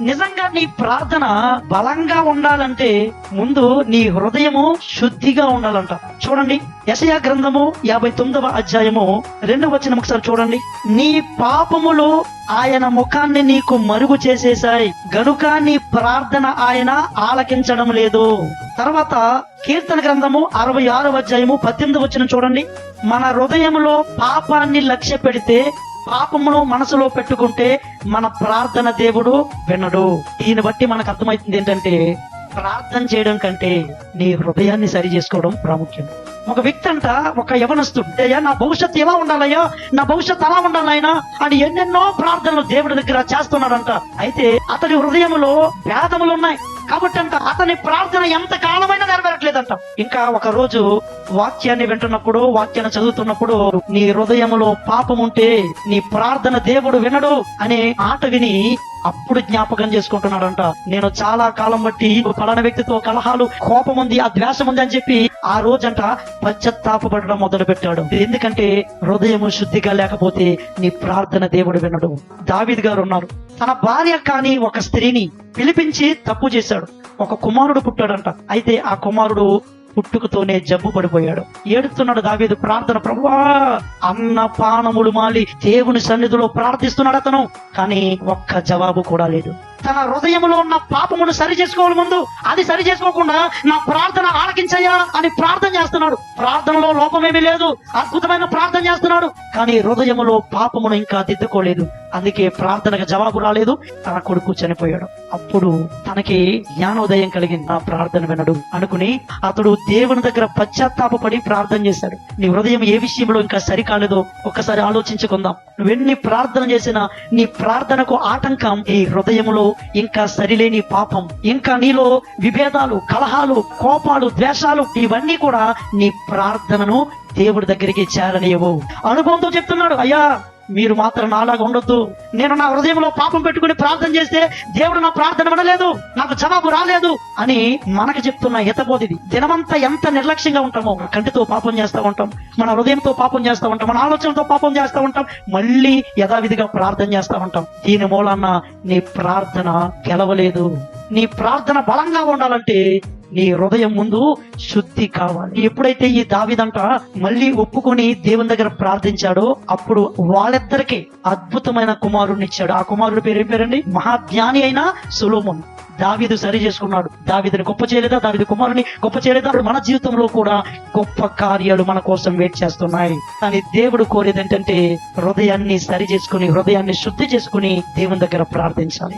నిజంగా నీ ప్రార్థన బలంగా ఉండాలంటే ముందు నీ హృదయము శుద్ధిగా ఉండాలంట. చూడండి యశయా గ్రంథము యాభై తొమ్మిదవ అధ్యాయము రెండవ వచ్చిన ఒకసారి చూడండి. నీ పాపములు ఆయన ముఖాన్ని నీకు మరుగు చేసేశాయి. గనుక నీ ప్రార్థన ఆయన ఆలకించడం లేదు. తర్వాత కీర్తన గ్రంథము అరవై ఆరవ అధ్యాయము పద్దెనిమిది వచ్చిన చూడండి. మన హృదయములో పాపాన్ని లక్ష్య పెడితే పాపమును మనసులో పెట్టుకుంటే మన ప్రార్థన దేవుడు వినడు. దీన్ని బట్టి మనకు అర్థమవుతుంది ఏంటంటే ప్రార్థన చేయడం కంటే నీ హృదయాన్ని సరి చేసుకోవడం ప్రాముఖ్యం. ఒక వ్యక్తి అంట ఒక యవనస్తుడు అయ్యా నా భవిష్యత్తు ఎలా ఉండాలయ్యా? నా భవిష్యత్తు అలా ఉండాలయ్యా అని ఎన్నెన్నో ప్రార్థనలు దేవుడి దగ్గర చేస్తున్నాడంట. అయితే అతడి హృదయంలో భేదములు ఉన్నాయి. కాబట్టి అంట అతని ప్రార్థన ఎంత కాలమైనా నెరవేరట్లేదంట. ఇంకా ఒక రోజు వాక్యాన్ని వింటున్నప్పుడు వాక్యాన్ని చదువుతున్నప్పుడు నీ హృదయములో పాపం ఉంటే నీ ప్రార్థన దేవుడు వినడు అనే ఆట విని అప్పుడు జ్ఞాపకం చేసుకుంటున్నాడంట. నేను చాలా కాలం బట్టి ఫలానా వ్యక్తితో కలహాలు కోపం ఉంది ఆ ద్వేషం ఉంది అని చెప్పి ఆ రోజంట పశ్చత్తాపడడం మొదలు పెట్టాడు ఎందుకంటే హృదయము శుద్ధిగా లేకపోతే నీ ప్రార్థన దేవుడు వినడు. దావిద్ గారు ఉన్నారు. తన భార్య కాని ఒక స్త్రీని పిలిపించి తప్పు చేశాడు. ఒక కుమారుడు పుట్టాడంట. అయితే ఆ కుమారుడు పుట్టుకతోనే జబ్బు పడిపోయాడు. ఏడుస్తున్నాడు దావీదు ప్రార్థన ప్రభువా అన్న పానములు మాలి దేవుని సన్నిధిలో ప్రార్థిస్తున్నాడు అతను. కానీ ఒక్క జవాబు కూడా లేదు. తన హృదయంలో ఉన్న పాపమును సరి చేసుకోవాలి ముందు. అది సరి చేసుకోకుండా నా ప్రార్థన ఆలకించయ్యా అని ప్రార్థన చేస్తున్నాడు. ప్రార్థనలో లోపమేమీ లేదు. అద్భుతమైన ప్రార్థన చేస్తున్నాడు. కానీ హృదయములో పాపమును ఇంకా దిద్దుకోలేదు. అందుకే ప్రార్థనకు జవాబు రాలేదు. తన కొడుకు చనిపోయాడు. అప్పుడు తనకి జ్ఞానోదయం కలిగింది. నా ప్రార్థన వినడు. అనుకుని అతడు దేవుని దగ్గర పశ్చాత్తాపడి ప్రార్థన చేశాడు. నీ హృదయం ఏ విషయంలో ఇంకా సరికాలేదో ఒక్కసారి ఆలోచించుకుందాం. నువ్వెన్ని ప్రార్థన చేసినా నీ ప్రార్థనకు ఆటంకం ఈ హృదయంలో ఇంకా సరిలేని పాపం. ఇంకా నీలో విభేదాలు కలహాలు కోపాలు ద్వేషాలు ఇవన్నీ కూడా నీ ప్రార్థనను దేవుడి దగ్గరికి చేరనియవు. అనుభవంతో చెప్తున్నాడు అయ్యా మీరు మాత్రం నాలాగా ఉండొద్దు. నేను నా హృదయంలో పాపం పెట్టుకుని ప్రార్థన చేస్తే దేవుడు నా ప్రార్థన వినలేదు నాకు జవాబు రాలేదు అని మనకు చెప్తున్న హితబోధిది. దినమంతా ఎంత నిర్లక్ష్యంగా ఉంటామో కంటితో పాపం చేస్తూ ఉంటాం మన హృదయంతో పాపం చేస్తూ ఉంటాం మన ఆలోచనతో పాపం చేస్తూ ఉంటాం మళ్ళీ యథావిధిగా ప్రార్థన చేస్తూ ఉంటాం. దీని మూలాన నీ ప్రార్థన గెలవలేదు. నీ ప్రార్థన బలంగా ఉండాలంటే నీ హృదయం ముందు శుద్ధి కావాలి. ఎప్పుడైతే ఈ దావిదంట మళ్ళీ ఒప్పుకొని దేవుని దగ్గర ప్రార్థించాడో అప్పుడు వాళ్ళిద్దరికి అద్భుతమైన కుమారుడిని ఇచ్చాడు. ఆ కుమారుడు పేరు ఏం పేరండి? మహాజ్ఞాని అయిన సులోమున్. దావిదు సరి చేసుకున్నాడు. దావిదని గొప్ప చేయలేదా? దావిదు కుమారుని గొప్ప చేయలేదా? మన జీవితంలో కూడా గొప్ప కార్యాలు మన కోసం వెయిట్ చేస్తున్నాయి. కానీ దేవుడు కోరేది ఏంటంటే హృదయాన్ని సరి చేసుకుని హృదయాన్ని శుద్ధి చేసుకుని దేవుని దగ్గర ప్రార్థించాలి.